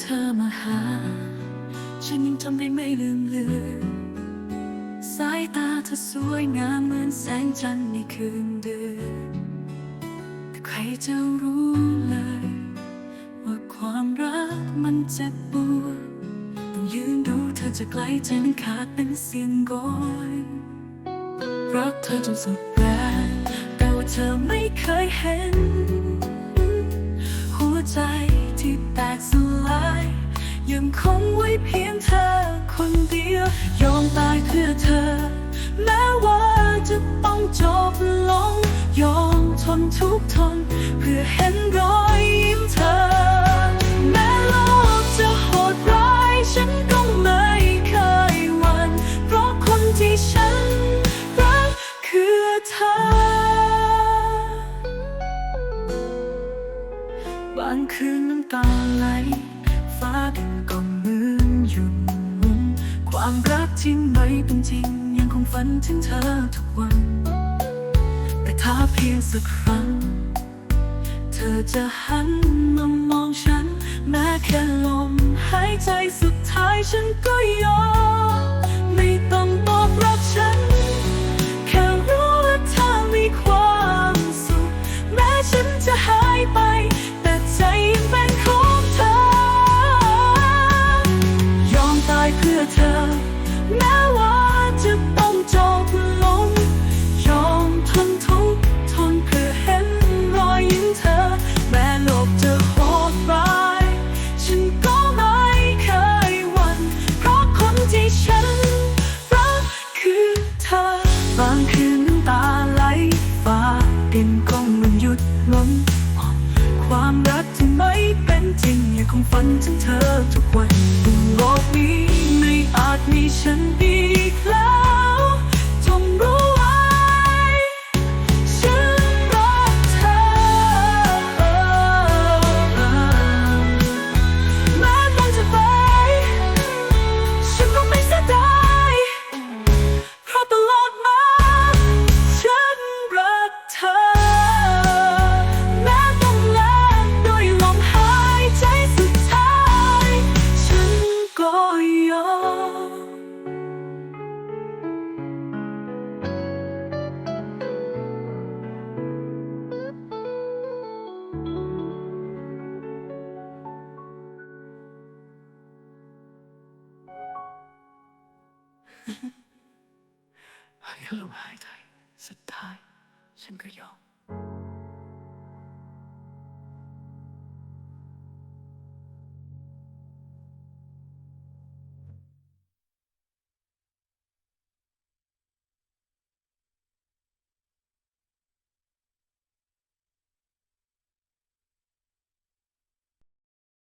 เธอมาหา ฉันยังจำได้ไม่ลืมเลือนสายตาเธอสวยงามเหมือนแสงจันทร์ในคืนเดือนแต่ใครจะรู้เลย ว่าความรักมันเจ็บปวดต้องยืนดูเธอจะไกลจนขาดเป็นเสียงโกยรักเธอจนสุดแรงแต่ว่าเธอไม่เคยเห็น หัวใจที่แตกส งคงไว้เพียงเธอ คนเดียวยอมตายเพื่อเธอ แม้ว่าจะต้องจบลง ยอมทนทุกทน เพื่อเห็นรอยยิ้มเธอ แม้โลกจะโหดร้ายฉันก็ไม่เคยหวั่นเพราะคนที่ฉันรักคือเธอ บางคืนน้ำตาไหล เป็นจริง ยังคงฝันถึงเธอทุกวัน แต่ถ้าเพียงสักครั้ง เธอจะหันมามองฉัน แม้แค่ลมหายใจสุดท้ายฉันก็ยอมไม่ต้องบอกรักฉัน แค่รู้ว่าเธอมีความสุข แม้ฉันจะหา จริงยังฝันถึงเธอทุกวันบนโลกนี้ไม่อาจมีฉันเดียว ให้ลมหายใจสุดท้าย ฉันก็ยอม